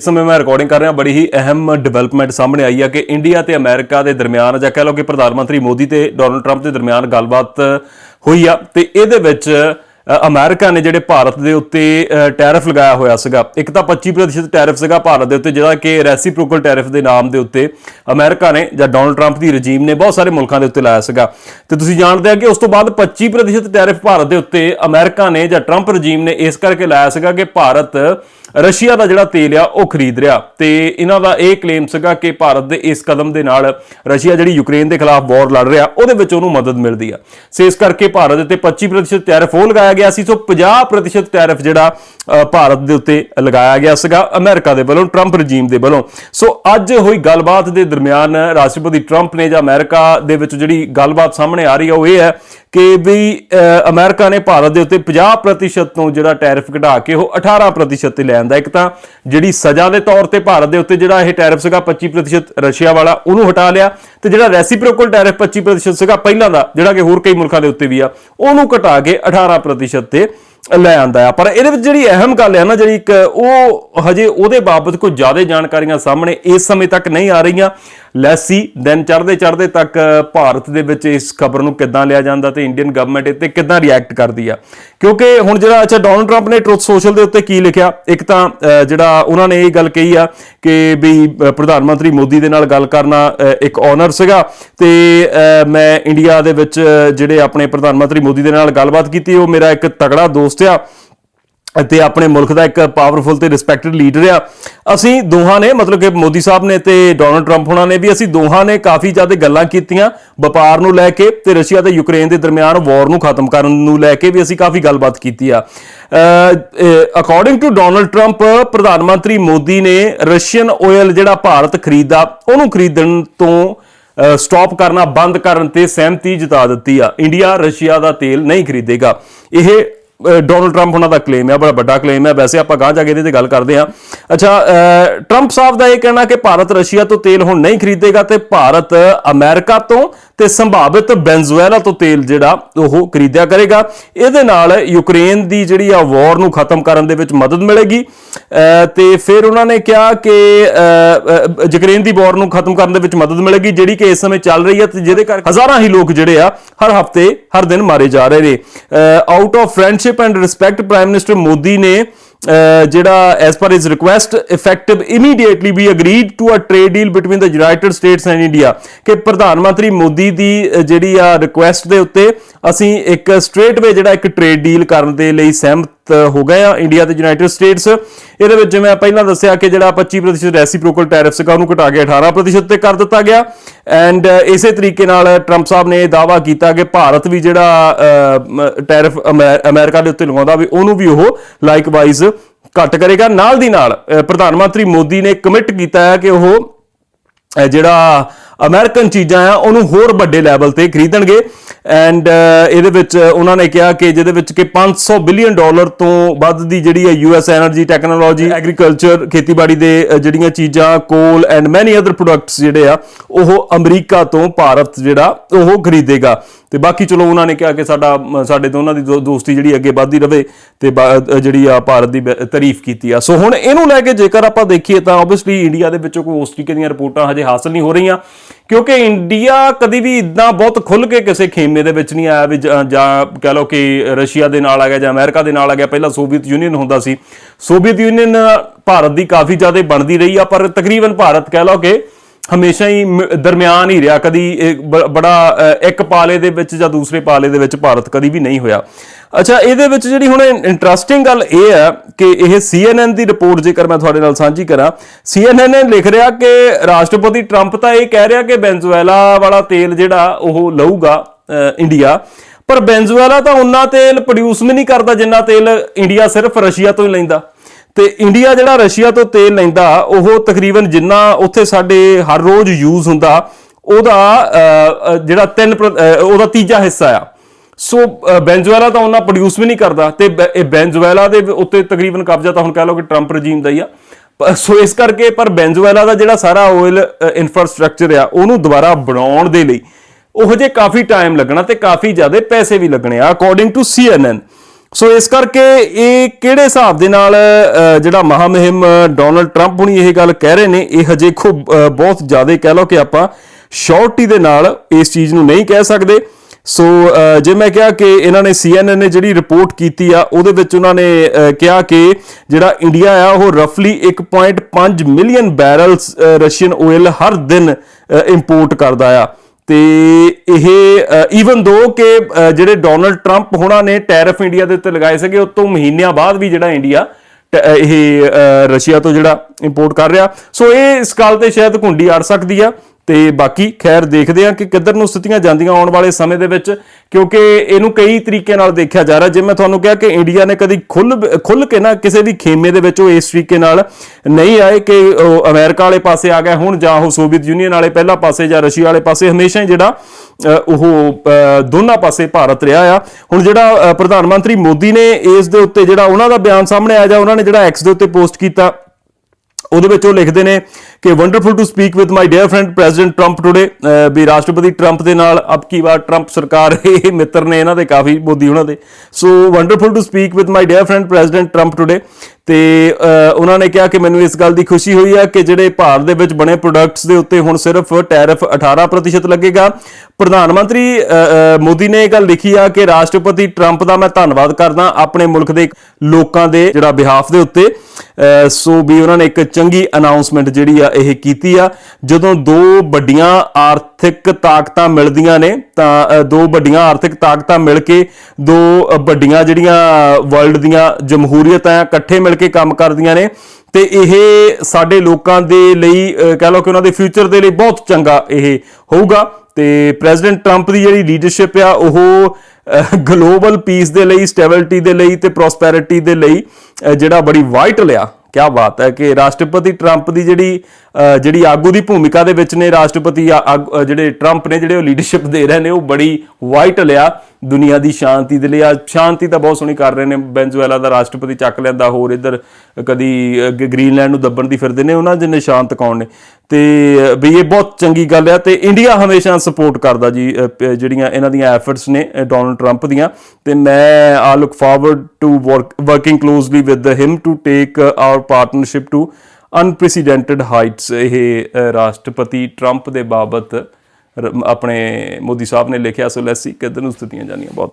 ਇਸ ਸਮੇਂ ਮੈਂ ਰਿਕਾਰਡਿੰਗ ਕਰ ਰਿਹਾ ਬੜੀ ਹੀ ਅਹਿਮ ਡਿਵੈਲਪਮੈਂਟ ਸਾਹਮਣੇ ਆਈ ਹੈ ਕਿ ਇੰਡੀਆ ਤੇ ਅਮਰੀਕਾ ਦੇ ਦਰਮਿਆਨ ਜਾਂ ਕਹਿ ਲਓ ਕਿ ਪ੍ਰਧਾਨ ਮੰਤਰੀ ਮੋਦੀ ਤੇ ਡੋਨਲਡ ਟਰੰਪ ਦੇ ਦਰਮਿਆਨ ਗੱਲਬਾਤ ਹੋਈ ਆ ਤੇ ਇਹਦੇ ਵਿੱਚ ਅ, ਅਮਰੀਕਾ ਨੇ ਜਿਹੜੇ ਭਾਰਤ ਦੇ ਉੱਤੇ ਟੈਰਿਫ ਲਗਾਇਆ ਹੋਇਆ ਸੀਗਾ ਇੱਕ ਤਾਂ 25% ਟੈਰਿਫ ਸੀਗਾ ਭਾਰਤ ਦੇ ਉੱਤੇ ਜਿਹੜਾ ਕਿ ਰੈਸੀਪ੍ਰੋਕਲ ਟੈਰਿਫ ਦੇ ਨਾਮ ਦੇ ਉੱਤੇ ਅਮਰੀਕਾ ਨੇ ਜਾਂ ਡੋਨਲਡ ਟਰੰਪ ਦੀ ਰਜੀਮ ਨੇ ਬਹੁਤ ਸਾਰੇ ਮੁਲਕਾਂ ਦੇ ਉੱਤੇ ਲਾਇਆ ਸੀਗਾ। ਤੇ ਤੁਸੀਂ ਜਾਣਦੇ ਆ ਕਿ ਉਸ ਤੋਂ ਬਾਅਦ 25% ਟੈਰਿਫ ਭਾਰਤ ਦੇ ਉੱਤੇ ਅਮਰੀਕਾ ਨੇ ਜਾਂ ਟਰੰਪ ਰਜੀਮ ਨੇ ਇਸ ਕਰਕੇ ਲਾਇਆ ਸੀਗਾ ਕਿ ਭਾਰਤ ਰਸ਼ੀਆ ਦਾ ਜਿਹੜਾ ਤੇਲ ਆ ਉਹ ਖਰੀਦ ਰਿਹਾ ਤੇ ਇਹਨਾਂ ਦਾ ਇਹ ਕਲੇਮ ਸੀਗਾ ਕਿ ਭਾਰਤ ਦੇ ਇਸ ਕਦਮ ਦੇ ਨਾਲ ਰਸ਼ੀਆ ਜਿਹੜੀ ਯੂਕਰੇਨ ਦੇ ਖਿਲਾਫ ਵਾਰ ਲੜ ਰਿਹਾ ਉਹਦੇ ਵਿੱਚ ਉਹਨੂੰ ਮਦਦ ਮਿਲਦੀ ਆ। ਸੋ ਇਸ ਕਰਕੇ ਭਾਰਤ ਦੇ ਉੱਤੇ 25% ਟੈਰਿਫ ਉਹ ਲਗਾਇਆ ਗਿਆ ਸੀ ਸੋ 50% ਟੈਰਿਫ ਜਿਹੜਾ ਭਾਰਤ ਦੇ ਉੱਤੇ ਲਗਾਇਆ ਗਿਆ ਸੀਗਾ ਅਮਰੀਕਾ ਦੇ ਵੱਲੋਂ ਟਰੰਪ ਰਜੀਮ ਦੇ ਵੱਲੋਂ। ਸੋ ਅੱਜ ਹੋਈ ਗੱਲਬਾਤ ਦੇ ਦਰਮਿਆਨ ਰਾਸ਼ਟਰਪਤੀ ਟਰੰਪ ਨੇ ਜਾਂ ਅਮਰੀਕਾ ਦੇ ਵਿੱਚ ਜਿਹੜੀ ਗੱਲਬਾਤ ਸਾਹਮਣੇ ਆ ਰਹੀ ਹੈ ਉਹ ਇਹ ਹੈ ਕਿ ਵੀ ਅ, ਅਮਰੀਕਾ ਨੇ ਭਾਰਤ ਦੇ ਉੱਤੇ 50% ਤੋਂ ਜਿਹੜਾ ਟੈਰਿਫ ਘਟਾ ਕੇ ਉਹ 18% ਤੇ ਲੈ ਆਂਦਾ ਇੱਕ ਤਾਂ ਜਿਹੜੀ ਸਜ਼ਾ ਦੇ ਤੌਰ ਤੇ ਭਾਰਤ ਦੇ ਉੱਤੇ ਜਿਹੜਾ ਇਹ ਟੈਰਿਫ ਸੀਗਾ 25% ਰਸ਼ੀਆ ਵਾਲਾ, ਉਹਨੂੰ ਹਟਾ ਲਿਆ। ਤੇ ਜਿਹੜਾ ਰੈਸੀਪ੍ਰੋਕਲ ਟੈਰਿਫ 25% ਸੀਗਾ, ਪਹਿਲਾਂ ਦਾ, ਜਿਹੜਾ ਕਿ ਹੋਰ ਕਈ ਮੁਲਕਾਂ ਦੇ ਉੱਤੇ ਵੀ ਆ, ਉਹਨੂੰ ਘਟਾ ਕੇ 18% ਤੇ ਲੈ ਆਂਦਾ ਆ। ਪਰ ਇਹਦੇ ਵਿੱਚ ਜਿਹੜੀ ਅਹਿਮ ਗੱਲ ਹੈ ਨਾ, ਜਿਹੜੀ ਇੱਕ ਉਹ ਹਜੇ ਉਹਦੇ ਬਾਬਤ ਕੋਈ ਜ਼ਿਆਦਾ ਜਾਣਕਾਰੀਆਂ ਸਾਹਮਣੇ ਇਸ ਸਮੇਂ ਤੱਕ ਨਹੀਂ ਆ ਰਹੀਆਂ। ਲੈਸ ਸੀ। ਦੈਨ ਚੜ੍ਹਦੇ ਚੜ੍ਹਦੇ ਤੱਕ ਭਾਰਤ ਦੇ ਵਿੱਚ ਇਸ ਖਬਰ ਨੂੰ ਕਿੱਦਾਂ ਲਿਆ ਜਾਂਦਾ ਤੇ ਇੰਡੀਅਨ ਗਵਰਨਮੈਂਟ ਇਹ ਤੇ ਕਿੱਦਾਂ ਰਿਐਕਟ ਕਰਦੀ ਆ? ਕਿਉਂਕਿ ਹੁਣ ਜਿਹੜਾ, ਅੱਛਾ ਡੋਨਲਡ ਟਰੰਪ ਨੇ ਟਰੁੱਥ ਸੋਸ਼ਲ ਦੇ ਉੱਤੇ ਕੀ ਲਿਖਿਆ? ਇੱਕ ਤਾਂ ਜਿਹੜਾ ਉਹਨਾਂ ਨੇ ਇਹ ਗੱਲ ਕਹੀ ਆ ਕਿ ਵੀ ਪ੍ਰਧਾਨ ਮੰਤਰੀ ਮੋਦੀ ਦੇ ਨਾਲ ਗੱਲ ਕਰਨਾ ਇੱਕ ਆਨਰ ਸੀਗਾ ਤੇ ਮੈਂ ਇੰਡੀਆ ਦੇ ਵਿੱਚ ਜਿਹੜੇ ਆਪਣੇ ਪ੍ਰਧਾਨ ਮੰਤਰੀ ਮੋਦੀ ਦੇ ਨਾਲ ਗੱਲਬਾਤ ਕੀਤੀ, ਉਹ ਮੇਰਾ ਇੱਕ ਤਗੜਾ ਦੋਸਤ ਆ। ਅਤੇ ਆਪਣੇ ਮੁਲਕ ਦਾ ਇੱਕ ਪਾਵਰਫੁਲ ਤੇ ਰਿਸਪੈਕਟਡ ਲੀਡਰ ਆ। ਅਸੀਂ ਦੋਹਾਂ ਨੇ, ਮਤਲਬ ਕਿ ਮੋਦੀ ਸਾਹਿਬ ਨੇ ਤੇ ਡੋਨਲਡ ਟਰੰਪ ਹੋਣਾ ਨੇ ਵੀ ਅਸੀਂ ਦੋਹਾਂ ਨੇ ਕਾਫੀ ਜ਼ਿਆਦਾ ਗੱਲਾਂ ਕੀਤੀਆਂ ਵਪਾਰ ਨੂੰ ਲੈ ਕੇ ਤੇ ਰਸ਼ੀਆ ਤੇ ਯੂਕਰੇਨ ਦੇ ਦਰਮਿਆਨ ਵਾਰ ਨੂੰ ਖਤਮ ਕਰਨ ਨੂੰ ਲੈ ਕੇ ਵੀ ਅਸੀਂ ਕਾਫੀ ਗੱਲਬਾਤ ਕੀਤੀ ਆ। ਅਕੋਰਡਿੰਗ ਟੂ ਡੋਨਲਡ ਟਰੰਪ ਪ੍ਰਧਾਨ ਮੰਤਰੀ ਮੋਦੀ ਨੇ ਰਸ਼ੀਅਨ ਆਇਲ ਜਿਹੜਾ ਭਾਰਤ ਖਰੀਦਾ ਉਹਨੂੰ ਖਰੀਦਣ ਤੋਂ ਸਟਾਪ ਕਰਨਾ ਬੰਦ ਕਰਨ ਤੇ ਸਹਿਮਤੀ ਜਤਾ ਦਿੱਤੀ ਆ। ਇੰਡੀਆ ਰਸ਼ੀਆ ਦਾ ਤੇਲ ਨਹੀਂ ਖਰੀਦੇਗਾ। ਇਹ ਡੋਨਲਡ ਟਰੰਪ ਉਹਨਾਂ ਦਾ ਕਲੇਮ ਹੈ ਬੜਾ ਵੱਡਾ ਕਲੇਮ ਹੈ ਵੈਸੇ ਆਪਾਂ ਗਾਂ ਜਾ ਕੇ ਇਹਦੇ ਤੇ ਗੱਲ ਕਰਦੇ ਹਾਂ। ਅੱਛਾ ਟਰੰਪ ਸਾਹਿਬ ਦਾ ਇਹ ਕਹਿਣਾ ਕਿ ਭਾਰਤ ਰਸ਼ੀਆ ਤੋਂ ਤੇਲ ਹੁਣ ਨਹੀਂ ਖਰੀਦੇਗਾ ਤੇ ਭਾਰਤ ਅਮਰੀਕਾ ਤੋਂ ਤੇ ਸੰਭਾਵਿਤ ਵੈਨਜ਼ੂਏਲਾ ਤੋਂ ਤੇਲ ਜਿਹੜਾ ਉਹ ਖਰੀਦਿਆ ਕਰੇਗਾ। ਇਹਦੇ ਨਾਲ ਯੂਕਰੇਨ ਦੀ ਜਿਹੜੀ ਆ ਵਾਰ ਨੂੰ ਖਤਮ ਕਰਨ ਦੇ ਵਿੱਚ ਮਦਦ ਮਿਲੇਗੀ। ਅ, ਤੇ ਫਿਰ ਉਹਨਾਂ ਨੇ ਕਿਹਾ ਕਿ ਯੂਕਰੇਨ ਦੀ ਵਾਰ ਨੂੰ ਖਤਮ ਕਰਨ ਦੇ ਵਿੱਚ ਮਦਦ ਮਿਲੇਗੀ ਜਿਹੜੀ ਕਿ ਇਸ ਸਮੇਂ ਚੱਲ ਰਹੀ ਹੈ ਤੇ ਜਿਹਦੇ ਕਰਕੇ ਹਜ਼ਾਰਾਂ ਹੀ ਲੋਕ ਜਿਹੜੇ ਆ ਹਰ ਹਫ਼ਤੇ ਹਰ ਦਿਨ ਮਾਰੇ ਜਾ ਰਹੇ ਨੇ। Out of friendship and respect prime minister Modi ਨੇ ਜਿਹੜਾ as per his request effective immediately we agreed to a trade deal between the United States and India ਕਿ ਪ੍ਰਧਾਨ ਮੰਤਰੀ ਮੋਦੀ ਦੀ ਜਿਹੜੀ ਆ ਰਿਕੁਐਸਟ ਦੇ ਉੱਤੇ ਅਸੀਂ ਇੱਕ ਸਟ੍ਰੇਟ ਵੇ ਜਿਹੜਾ ਇੱਕ ਟ੍ਰੇਡ ਡੀਲ ਕਰਨ ਦੇ ਲਈ ਸਹਿਮਤ ਹੋ ਗਏ ਆ ਇੰਡੀਆ ਤੇ ਯੂਨਾਈਟਿਡ ਸਟੇਟਸ। ਇਹਦੇ ਵਿੱਚ ਜਿਵੇਂ ਪਹਿਲਾਂ ਦੱਸਿਆ ਕਿ ਜਿਹੜਾ 25% ਰੈਸੀਪ੍ਰੋਕਲ ਟੈਰਿਫ ਸੀਗਾ ਉਹਨੂੰ ਘਟਾ ਕੇ 18% ਤੇ ਕਰ ਦਿੱਤਾ ਗਿਆ। ਐਂਡ ਇਸੇ ਤਰੀਕੇ ਨਾਲ ਟਰੰਪ ਸਾਹਿਬ ਨੇ ਇਹ ਦਾਅਵਾ ਕੀਤਾ ਕਿ ਭਾਰਤ ਵੀ ਜਿਹੜਾ ਟੈਰਿਫ ਅਮਰੀਕਾ ਦੇ ਉੱਤੇ ਲਗਾਉਂਦਾ ਵੀ ਉਹਨੂੰ ਵੀ ਉਹ ਲਾਈਕਵਾਈਜ਼ ਘੱਟ ਕਰੇਗਾ। ਨਾਲ ਦੀ ਨਾਲ ਪ੍ਰਧਾਨ ਮੰਤਰੀ ਮੋਦੀ ਨੇ ਕਮਿਟ ਕੀਤਾ ਹੈ ਕਿ ਉਹ ਜਿਹੜਾ ਅਮਰੀਕਨ ਚੀਜ਼ਾਂ ਆ, ਉਹਨੂੰ ਹੋਰ ਵੱਡੇ ਲੈਵਲ ਤੇ ਖਰੀਦਣਗੇ। ਐਂਡ ਇਹਦੇ ਵਿੱਚ ਉਹਨਾਂ ਨੇ ਕਿਹਾ ਕਿ ਜਿਹਦੇ ਵਿੱਚ ਕਿ 500 ਬਿਲੀਅਨ ਡਾਲਰ ਤੋਂ ਵੱਧ ਦੀ ਜਿਹੜੀ ਹੈ ਯੂਐਸ એનર્ਜੀ ਟੈਕਨੋਲੋਜੀ ਐਗਰੀਕਲਚਰ ਖੇਤੀਬਾੜੀ ਦੇ ਜਿਹੜੀਆਂ ਚੀਜ਼ਾਂ ਕੋਲ ਐਂਡ ਮੈਨੀ ਅਦਰ ਪ੍ਰੋਡਕਟਸ ਜਿਹੜੇ ਆ, ਉਹ ਅਮਰੀਕਾ ਤੋਂ ਭਾਰਤ ਜਿਹੜਾ, ਉਹ ਖਰੀਦੇਗਾ। ਤੇ ਬਾਕੀ ਚਲੋ ਉਹਨਾਂ ਨੇ ਕਿਹਾ ਕਿ ਸਾਡਾ, ਸਾਡੇ ਦੋਨਾਂ ਦੀ ਦੋ- ਦੋਸਤੀ ਜਿਹੜੀ ਅੱਗੇ ਵੱਧਦੀ ਰਵੇ ਤੇ ਬਾ- ਜਿਹੜੀ ਆ ਭਾਰਤ ਦੀ ਬ- ਤਾਰੀਫ ਕੀਤੀ ਆ। ਸੋ ਹੁਣ ਇਹਨੂੰ ਲੈ ਕੇ ਜੇਕਰ ਆਪਾਂ ਦੇਖੀਏ ਤਾਂ ਆਬਵੀਅਸਲੀ ਇੰਡੀਆ ਦੇ ਵਿੱਚੋਂ ਕੋਈ ਉਸ ਤਰੀਕੇ ਦੀਆਂ ਰਿਪੋਰਟਾਂ ਹਜੇ ਹਾਸਲ ਨਹੀਂ ਹੋ ਰਹੀਆਂ, ਕਿਉਂਕਿ ਇੰਡੀਆ ਕਦੀ ਵੀ ਇਦਾਂ ਬਹੁਤ ਖੁੱਲ ਕੇ ਕਿਸੇ ਖੇਮੇ ਦੇ ਵਿੱਚ ਨਹੀਂ ਆਇਆ ਵੀ ਜਾਂ ਜਾਂ ਕਹਿ ਲਓ ਕਿ ਰਸ਼ੀਆ ਦੇ ਨਾਲ ਆ ਗਿਆ ਜਾਂ ਅਮਰੀਕਾ ਦੇ ਨਾਲ ਆ ਗਿਆ। ਪਹਿਲਾਂ ਸੋਵੀਅਤ ਯੂਨੀਅਨ ਹੁੰਦਾ ਸੀ। ਸੋਵੀਅਤ ਯੂਨੀਅਨ ਭਾਰਤ ਦੀ ਕਾਫੀ ਜ਼ਿਆਦਾ ਬਣਦੀ ਰਹੀ ਆ, ਪਰ ਤਕਰੀਬਨ ਭਾਰਤ ਕਹਿ ਲਓ ਕਿ ਹਮੇਸ਼ਾ ਹੀ ਮ- ਦਰਮਿਆਨ ਹੀ ਰਿਹਾ। ਕਦੀ ਬੜਾ ਇੱਕ ਪਾਲੇ ਦੇ ਵਿੱਚ ਜਾਂ ਦੂਸਰੇ ਪਾਲੇ ਦੇ ਵਿੱਚ ਭਾਰਤ ਕਦੀ ਵੀ ਨਹੀਂ ਹੋਇਆ। ਅੱਛਾ, ਇਹਦੇ ਵਿੱਚ ਜਿਹੜੀ ਹੁਣ ਇੰਟਰਸਟਿੰਗ ਗੱਲ ਇਹ ਹੈ ਕਿ ਇਹ CNN ਦੀ ਰਿਪੋਰਟ ਜੇਕਰ ਮੈਂ ਤੁਹਾਡੇ ਨਾਲ ਸਾਂਝੀ ਕਰਾਂ CNN ਨੇ ਲਿਖ ਰਿਹਾ ਕਿ ਰਾਸ਼ਟਰਪਤੀ ਟਰੰਪ ਤਾਂ ਇਹ ਕਹਿ ਰਿਹਾ ਕਿ ਵੈਨਜ਼ੂਏਲਾ ਵਾਲਾ ਤੇਲ ਜਿਹੜਾ ਉਹ ਲਊਗਾ ਇੰਡੀਆ। ਪਰ ਵੈਨਜ਼ੂਏਲਾ ਤਾਂ ਉਨਾ ਤੇਲ ਪ੍ਰੋਡਿਊਸ ਵੀ ਨਹੀਂ ਕਰਦਾ ਜਿੰਨਾ ਤੇਲ ਇੰਡੀਆ ਸਿਰਫ ਰਸ਼ੀਆ ਤੋਂ ਹੀ ਲੈਂਦਾ। ਤੇ ਇੰਡੀਆ ਜਿਹੜਾ ਰਸ਼ੀਆ ਤੋਂ ਤੇਲ ਲੈਂਦਾ ਉਹ ਤਕਰੀਬਨ ਜਿੰਨਾ ਉੱਥੇ ਸਾਡੇ ਹਰ ਰੋਜ਼ ਯੂਜ਼ ਹੁੰਦਾ ਉਹਦਾ ਅਹ, ਅਹ, ਜਿਹੜਾ 3 ਉਹਦਾ ਤੀਜਾ ਹਿੱਸਾ ਆ। ਸੋ ਅਹ, ਤਾਂ ਉਹਨਾਂ ਪ੍ਰੋਡਿਊਸ ਵੀ ਨਹੀਂ ਕਰਦਾ ਤੇ ਵੈ- ਇਹ ਵੈਨਜ਼ੂਏਲਾ ਦੇ ਉੱਤੇ ਤਕਰੀਬਨ ਕਬਜ਼ਾ ਤਾਂ ਹੁਣ ਕਹਿ ਲਓ ਕਿ ਟਰੰਪ ਰਜੀਮ ਦਾ ਹੀ ਆ। ਪ- ਸੋ ਇਸ ਕਰਕੇ ਪਰ ਵੈਨਜ਼ੂਏਲਾ ਦਾ ਜਿਹੜਾ ਸਾਰਾ ਆਇਲ ਇਨਫਰਾਸਟ੍ਰਕਚਰ ਆ ਉਹਨੂੰ ਦੁਬਾਰਾ ਬਣਾਉਣ ਦੇ ਲਈ ਉਹ ਜੇ ਕਾਫੀ ਟਾਈਮ ਲੱਗਣਾ ਤੇ ਕਾਫੀ ਜ਼ਿਆਦਾ ਪੈਸੇ ਵੀ ਲੱਗਣੇ ਆ ਅਕੋਰਡਿੰਗ ਟੂ CNN ਸੋ ਇਸ ਕਰਕੇ ਇਹ ਕਿਹੜੇ ਹਿਸਾਬ ਦੇ ਨਾਲ ਜਿਹੜਾ ਮਹਾਮਹਿਮ ਡੋਨਲਡ ਟਰੰਪ ਹੁਣੀ ਇਹ ਗੱਲ ਕਹਿ ਰਹੇ ਨੇ, ਇਹ ਹਜੇ ਖੋ ਬਹੁਤ ਜ਼ਿਆਦਾ ਕਹਿ ਲਓ ਕਿ ਆਪਾਂ ਸ਼ੋਰਟੀ ਦੇ ਨਾਲ ਇਸ ਚੀਜ਼ ਨੂੰ ਨਹੀਂ ਕਹਿ ਸਕਦੇ। ਸੋ ਜੇ ਮੈਂ ਕਿਹਾ ਕਿ ਇਹਨਾਂ ਨੇ CNN ਨੇ ਜਿਹੜੀ ਰਿਪੋਰਟ ਕੀਤੀ ਆ, ਉਹਦੇ ਵਿੱਚ ਉਹਨਾਂ ਨੇ ਕਿਹਾ ਕਿ ਜਿਹੜਾ ਇੰਡੀਆ ਆ, ਉਹ ਰਫਲੀ 1.5 ਮਿਲੀਅਨ ਬੈਰਲਸ ਰਸ਼ੀਅਨ ਆਇਲ ਹਰ ਦਿਨ ਇੰਪੋਰਟ ਕਰਦਾ ਆ। ਤੇ ਇਹ ਈਵਨ ਦੋ ਕਿ ਅ, ਜਿਹੜੇ ਡੋਨਲਡ ਟਰੰਪ ਹੋਣਾ ਨੇ ਟੈਰਿਫ ਇੰਡੀਆ ਦੇ ਉੱਤੇ ਲਗਾਏ ਸੀਗੇ ਉਸ ਤੋਂ ਮਹੀਨਿਆਂ ਬਾਅਦ ਵੀ ਜਿਹੜਾ ਇੰਡੀਆ ਟ- ਇਹ ਰਸ਼ੀਆ ਤੋਂ ਜਿਹੜਾ ਇੰਪੋਰਟ ਕਰ ਰਿਹਾ। ਸੋ ਇਹ ਇਸ ਗੱਲ ਤੇ ਸ਼ਾਇਦ ਘੁੰਡੀ ਅੜ ਸਕਦੀ ਆ। ਤੇ ਬਾਕੀ ਖੈਰ ਦੇਖਦੇ ਹਾਂ ਕਿ ਕਿੱਧਰ ਨੂੰ ਸਥਿਤੀਆਂ ਜਾਂਦੀਆਂ ਆਉਣ ਵਾਲੇ ਸਮੇਂ ਦੇ ਵਿੱਚ, ਕਿਉਂਕਿ ਇਹਨੂੰ ਕਈ ਤਰੀਕੇ ਨਾਲ ਦੇਖਿਆ ਜਾ ਰਿਹਾ। ਜਿਵੇਂ ਮੈਂ ਤੁਹਾਨੂੰ ਕਿਹਾ ਕਿ ਇੰਡੀਆ ਨੇ ਕਦੀ ਖੁੱਲ ਖੁੱਲ ਕੇ ਨਾ ਕਿਸੇ ਵੀ ਖੇਮੇ ਦੇ ਵਿੱਚ ਉਹ ਇਸ ਤਰੀਕੇ ਨਾਲ ਨਹੀਂ ਆਏ ਕਿ ਉਹ ਅਮਰੀਕਾ ਵਾਲੇ ਪਾਸੇ ਆ ਗਏ ਹੁਣ ਜਾਂ ਉਹ ਸੋਵੀਅਤ ਯੂਨੀਅਨ ਵਾਲੇ ਪਹਿਲਾ ਪਾਸੇ ਜਾਂ ਰਸ਼ੀਆ ਵਾਲੇ ਪਾਸੇ, ਹਮੇਸ਼ਾ ਹੀ ਜਿਹੜਾ ਉਹ ਦੋਨਾਂ ਪਾਸੇ ਭਾਰਤ ਰਿਹਾ ਆ। ਹੁਣ ਜਿਹੜਾ ਪ੍ਰਧਾਨ ਮੰਤਰੀ ਮੋਦੀ ਨੇ ਇਸ ਦੇ ਉੱਤੇ ਜਿਹੜਾ ਉਹਨਾਂ ਦਾ ਬਿਆਨ ਸਾਹਮਣੇ ਆਇਆ ਜਾਂ ਉਹਨਾਂ ਨੇ ਜਿਹੜਾ ਐਕਸ ਦੇ ਉੱਤੇ ਪੋਸਟ ਕੀਤਾ ਉਹਦੇ ਵਿੱਚ ਉਹ ਲਿਖਦੇ ਨੇ ਕਿ wonderful to speak with my dear friend President Trump today ਵੀ ਰਾਸ਼ਟਰਪਤੀ ਟਰੰਪ ਦੇ ਨਾਲ ਅਬ ਕੀ ਵਾਰ ਟਰੰਪ ਸਰਕਾਰ ਇਹ ਮਿੱਤਰ ਨੇ ਇਹਨਾਂ ਦੇ, ਕਾਫੀ ਮੋਦੀ ਉਹਨਾਂ ਦੇ। So wonderful to speak with my dear friend President Trump today ਤੇ ਉਹਨਾਂ ਨੇ ਕਿਹਾ ਕਿ ਮੈਨੂੰ ਇਸ ਗੱਲ ਦੀ ਖੁਸ਼ੀ ਹੋਈ ਹੈ ਕਿ ਜਿਹੜੇ ਭਾਰਤ ਦੇ ਵਿੱਚ ਬਣੇ ਪ੍ਰੋਡਕਟਸ ਦੇ ਉੱਤੇ ਹੁਣ ਸਿਰਫ ਟੈਰਿਫ 18% ਲੱਗੇਗਾ। ਪ੍ਰਧਾਨ ਮੰਤਰੀ ਮੋਦੀ ਨੇ ਇਹ ਗੱਲ ਲਿਖੀ ਆ ਕਿ ਰਾਸ਼ਟਰਪਤੀ ਟਰੰਪ ਦਾ ਮੈਂ ਧੰਨਵਾਦ ਕਰਦਾ ਆਪਣੇ ਮੁਲਕ ਦੇ ਲੋਕਾਂ ਦੇ ਜਿਹੜਾ ਬਿਹਾਫ ਦੇ ਉੱਤੇ। ਸੋ ਵੀ ਉਹਨਾਂ ਨੇ ਇੱਕ ਚੰਗੀ ਅਨਾਉਂਸਮੈਂਟ ਜਿਹੜੀ ਆ ਇਹ ਕੀਤੀ ਆ। ਜਦੋਂ ਦੋ ਵੱਡੀਆਂ ਆਰਥਿਕ ਤਾਕਤਾਂ ਮਿਲਦੀਆਂ ਨੇ, ਤਾਂ ਦੋ ਵੱਡੀਆਂ ਆਰਥਿਕ ਤਾਕਤਾਂ ਮਿਲ ਕੇ ਦੋ ਵੱਡੀਆਂ ਜਿਹੜੀਆਂ ਵਰਲਡ ਦੀਆਂ ਜਮਹੂਰੀਅਤਾਂ ਇਕੱਠੇ ਮਿਲ ਕੇ ਕੰਮ ਕਰਦੀਆਂ ਨੇ ਤੇ ਇਹ ਸਾਡੇ ਲੋਕਾਂ ਦੇ ਲਈ ਕਹਿ ਲਓ ਕਿ ਉਹਨਾਂ ਦੇ ਫਿਊਚਰ ਦੇ ਲਈ ਬਹੁਤ ਚੰਗਾ ਇਹ ਹੋਊਗਾ। ਤੇ ਪ੍ਰੈਜ਼ੀਡੈਂਟ ਟਰੰਪ ਦੀ ਜਿਹੜੀ ਲੀਡਰਸ਼ਿਪ ਆ, ਉਹ ਗਲੋਬਲ ਪੀਸ ਦੇ ਲਈ ਸਟੇਬਿਲਿਟੀ ਦੇ ਲਈ ਤੇ ਪ੍ਰੋਸਪੈਰਿਟੀ ਦੇ ਲਈ ਜਿਹੜਾ ਬੜੀ ਵਾਈਟਲ ਆ। ਕੀ ਬਾਤ ਹੈ ਕਿ ਰਾਸ਼ਟਰਪਤੀ ਟਰੰਪ ਦੀ ਜਿਹੜੀ ਜਿਹੜੀ ਆਗੂ ਦੀ ਭੂਮਿਕਾ ਦੇ ਵਿੱਚ ਨੇ ਰਾਸ਼ਟਰਪਤੀ ਆ- ਜਿਹੜੇ ਟਰੰਪ ਨੇ ਜਿਹੜੇ ਉਹ ਲੀਡਰਸ਼ਿਪ ਦੇ ਰਹੇ ਨੇ, ਉਹ ਬੜੀ ਵਾਈਟਲ ਆ। ਦੁਨੀਆ ਦੀ ਸ਼ਾਂਤੀ ਦੇ ਲਈ। ਆ ਸ਼ਾਂਤੀ ਤਾਂ ਬਹੁਤ ਸੋਹਣੀ ਕਰ ਰਹੇ ਨੇ। ਵੈਨਜ਼ੂਏਲਾ ਦਾ ਰਾਸ਼ਟਰਪਤੀ ਚੱਕ ਲੈਂਦਾ ਹੋਰ ਇੱਧਰ ਕਦੀ ਅ, ਗ੍ਰੀਨਲੈਂਡ ਨੂੰ ਦੱਬਣ ਦੀ ਫਿਰਦੇ ਨੇ। ਉਹਨਾਂ ਦੇ ਨਿਸ਼ਾਨ ਤਕਾਉਣ ਨੇ? ਤੇ ਅ, ਵੀ ਇਹ ਬਹੁਤ ਚੰਗੀ ਗੱਲ ਆ ਤੇ ਇੰਡੀਆ ਹਮੇਸ਼ਾ ਸਪੋਰਟ ਕਰਦਾ ਜੀ ਜਿਹੜੀਆਂ ਇਹਨਾਂ ਦੀਆਂ ਐਫਰਟਸ ਨੇ ਡੋਨਲਡ ਟਰੰਪ ਦੀਆਂ। ਤੇ ਮੈਂ I look forward to working closely with him to take our partnership to unprecedented heights ਇਹ ਰਾਸ਼ਟਰਪਤੀ ਟਰੰਪ ਦੇ ਬਾਬਤ ਆਪਣੇ ਮੋਦੀ ਸਾਹਿਬ ਨੇ ਲਿਖਿਆ ਸੋ ਲੈਸੀ ਕਿੱਧਰ ਨੂੰ ਸਥਿਤੀਆਂ ਜਾਣੀਆਂ ਬਹੁਤ